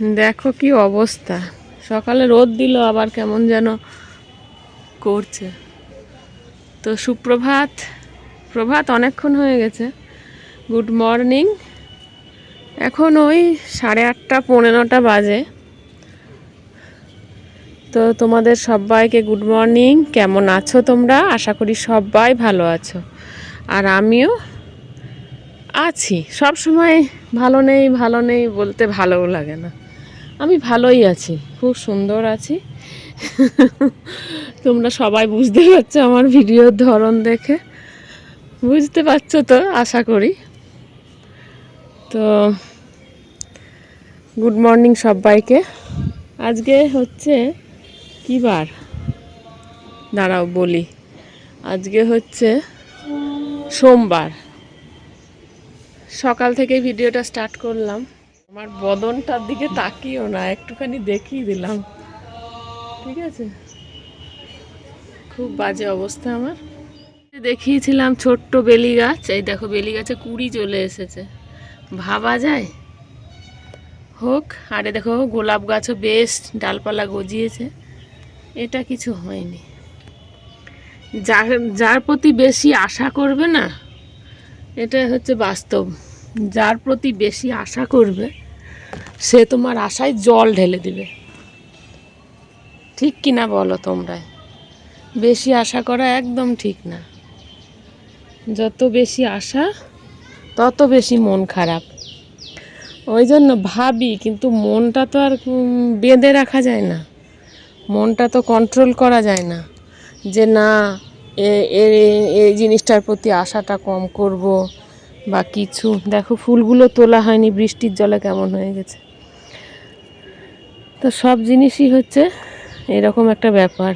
দেখো কি অবস্থা। সকালে রোদ দিল, আবার কেমন যেন করছে। তো সুপ্রভাত, প্রভাত অনেকক্ষণ হয়ে গেছে। Good morning. এখন ওই সাড়ে আটটা পনেরোটা বাজে। তো তোমাদের সবাইকে গুড মর্নিং। কেমন আছো তোমরা? আশা করি সবাই ভালো আছো। আর আমিও আছি। সব সময় ভালো নেই ভালো নেই বলতে ভালোও লাগে না। আমি ভালোই আছি, খুব সুন্দর আছি। তোমরা সবাই বুঝতে পারছ আমার ভিডিওর ধরন দেখে। বুঝতে পারছ তো, আশা করি। তো গুড মর্নিং সবাইকে। আজকে হচ্ছে কী বার? দাঁড়াও, বলি। আজকে হচ্ছে সোমবার। সকাল থেকে ভিডিওটা স্টার্ট করলাম। আমার বদনটার দিকে তাকিও না, একটুখানি দেখিয়ে দিলাম। ঠিক আছে? খুব বাজে অবস্থা আমার। দেখিয়েছিলাম ছোট্ট বেলি গাছ এই দেখো বেলি গাছে কুড়ি চলে এসেছে। ভাবা যায়? হোক, আরে দেখো গোলাপ গাছও বেশ ডালপালা গজিয়েছে। এটা কিছু হয়নি। যার যার প্রতি বেশি আশা করবে না এটা হচ্ছে বাস্তব। যার প্রতি বেশি আশা করবে, সে তোমার আশায় জল ঢেলে দিবে। ঠিক কি না বলো তোমরা বেশি আশা করা একদম ঠিক না। যত বেশি আশা, তত বেশি মন খারাপ। ওই জন্য ভাবি, কিন্তু মনটা তো আর বেঁধে রাখা যায় না। মনটা তো কন্ট্রোল করা যায় না। যে না এই জিনিসটার প্রতি আশাটা কম করব বা কিছু। দেখো, ফুলগুলো তোলা হয়নি, বৃষ্টির জলে কেমন হয়ে গেছে। তো সব জিনিসই হচ্ছে এরকম একটা ব্যাপার।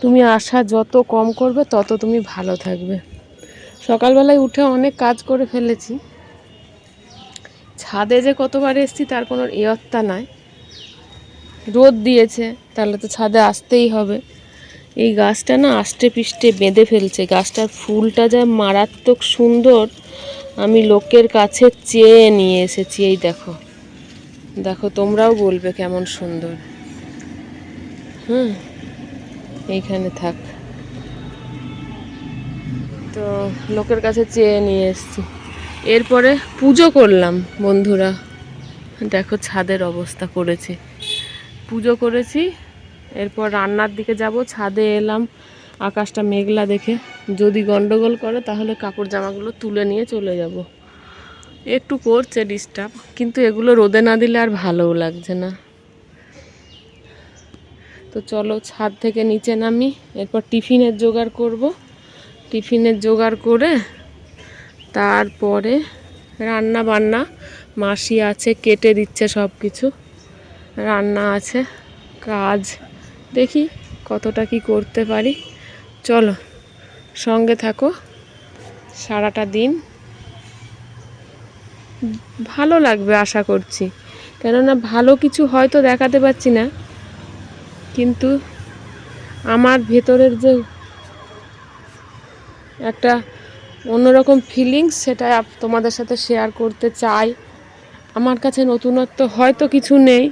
তুমি আশা যত কম করবে, তত তুমি ভালো থাকবে। সকালবেলায় উঠে অনেক কাজ করে ফেলেছি। ছাদে যে কতবার এসেছি, তার কোনো ইয়ত্তা নাই। রোদ দিয়েছে, তাহলে তো ছাদে আসতেই হবে। এই গাছটা না আষ্টে পিষ্টে বেঁধে ফেলছে। গাছটার ফুলটা যা মারাত্মক সুন্দর, আমি লোকের কাছে চেয়ে নিয়ে এসেছি। এই দেখো দেখো তোমরাও বলবে কেমন সুন্দর। হ্যাঁ এইখানে থাক। তো লোকের কাছে চেয়ে নিয়ে এসেছি। এরপরে পুজো করলাম বন্ধুরা। দেখো ছাদের অবস্থা করেছি। পুজো করেছি এরপর রান্নার দিকে যাব, ছাদে এলাম, আকাশটা মেঘলা দেখে। যদি গন্ডগোল করে, তাহলে কাপড় জামাগুলো তুলে নিয়ে চলে যাব। একটু করছে ডিস্টার্ব কিন্তু এগুলো রোদে না দিলে আর ভালোও লাগছে না। তো চলো, ছাদ থেকে নিচে নামি, এরপর টিফিনের জোগাড় করব। টিফিনের জোগাড় করে, তারপরে রান্না বান্না মাসি আছে, কেটে দিচ্ছে সব কিছু রান্না আছে, কাজ দেখি কতটা কি করতে পারি। চলো, সঙ্গে থাকো। সারাটা দিন ভালো লাগবে আশা করছি। কেননা ভালো কিছু হয়তো দেখাতে পারছি না। কিন্তু আমার ভেতরের যে একটা অন্যরকম ফিলিংস সেটা তোমাদের সাথে শেয়ার করতে চাই। আমার কাছে নতুনত্ব হয়তো কিছু নেই।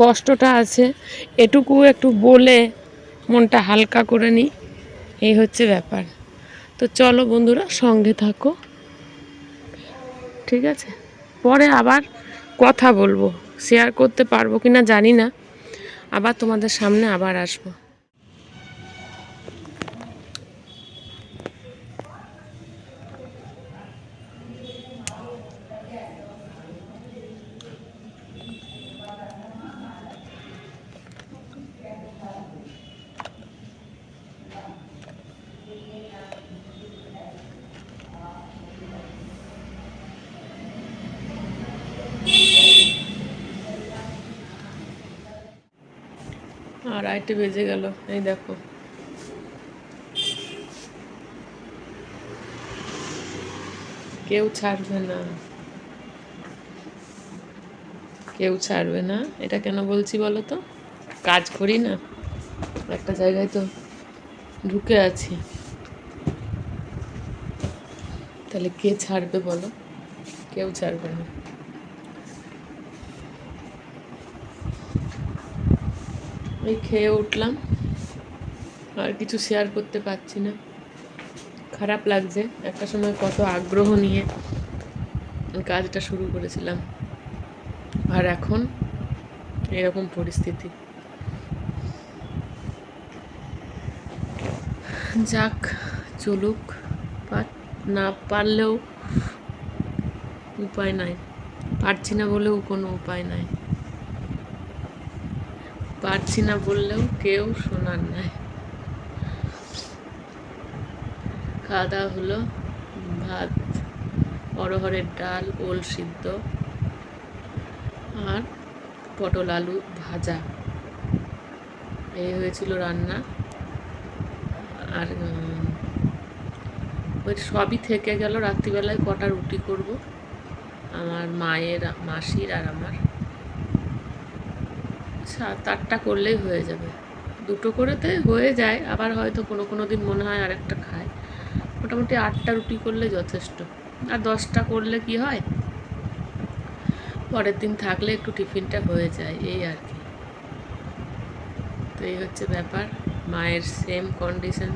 কষ্টটা আছে এটুকু একটু বলে মনটা হালকা করে নিই এই হচ্ছে ব্যাপার। তো চলো বন্ধুরা, সঙ্গে থাকো। ঠিক আছে? পরে আবার কথা বলব। শেয়ার করতে পারব কি না জানি না। আবার তোমাদের সামনে আবার আসব। আর আইটে বেজে গেল। এই দেখো। কেউ ছাড়বে না। কেউ ছাড়বে না। এটা কেন বলছি বলো তো? কাজ করি না? একটা জায়গায় তো ঢুকে আছি। তাহলে কে ছাড়বে বলো? কেউ ছাড়বে না। এই খেয়ে উঠলাম। আর কিছু শেয়ার করতে পারছি না। খারাপ লাগছে। একটা সময় কত আগ্রহ নিয়ে কাজটা শুরু করেছিলাম। আর এখন এরকম পরিস্থিতি। যাক, চলুক। না পারলেও উপায় নাই। পারছি না বলেও কোনো উপায় নাই। পারছি না বললেও কেউ শোনার নাই। খাওয়া দাওয়া হলো, ভাত অরহরের ডাল, ওল সিদ্ধ, আর পটল আলু ভাজা। এই হয়েছিল রান্না। আর ওই সবই থেকে গেল, রাত্রিবেলায় কটা রুটি করব, আমার মায়ের, মাসির আর আমার। সাত আটটা করলেই হয়ে যাবে। দুটো করেতে হয়ে যায়, আবার হয়তো কোনো কোনো দিন মনে হয় আরেকটা খায়। মোটামুটি আটটা রুটি করলে যথেষ্ট। আর দশটা করলে কি হয়? পরের দিন থাকলে একটু টিফিনটা হয়ে যায়, এই আর কি। তো এই হচ্ছে ব্যাপার, মায়ের সেম কন্ডিশন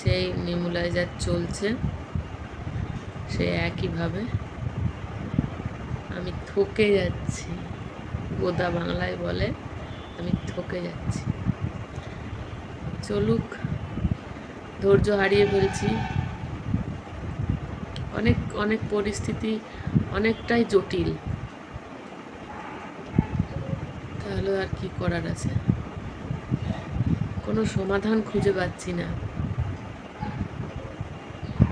সেই নিমুলাইজার চলছে সে একইভাবে। আমি থকে যাচ্ছি। গোদা বাংলায় বলে, আমি থকে যাচ্ছি। চলুক, ধৈর্য হারিয়ে ফেলছি। অনেক অনেক পরিস্থিতি অনেকটাই জটিল। তাহলে আর কি করার আছে? কোনো সমাধান খুঁজে পাচ্ছি না।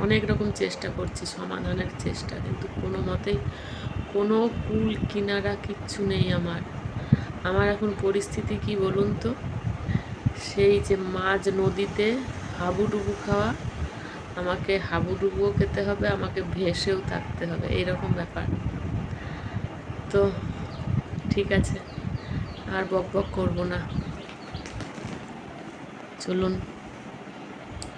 অনেক রকম চেষ্টা করছি, সমাধানের চেষ্টা, কিন্তু কোনো মতেই কোনো কুল, কিনারা কিচ্ছু নেই আমার। আমার এখন পরিস্থিতি কি বলুন তো? সেই যে মাঝ নদীতে হাবুডুবু খাওয়া, আমাকে হাবুডুবুও খেতে হবে, আমাকে ভেসেও থাকতে হবে, এইরকম ব্যাপার। তো ঠিক আছে, আর বক বক করব না। চলুন।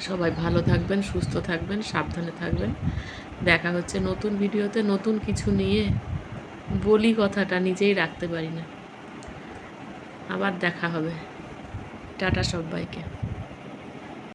সবাই ভালো থাকবেন, সুস্থ থাকবেন, সাবধানে থাকবেন। দেখা হচ্ছে নতুন ভিডিওতে, নতুন কিছু নিয়ে। বলি কথাটা নিজেই রাখতে পারি না। আবার দেখা হবে। টাটা সবাইকে।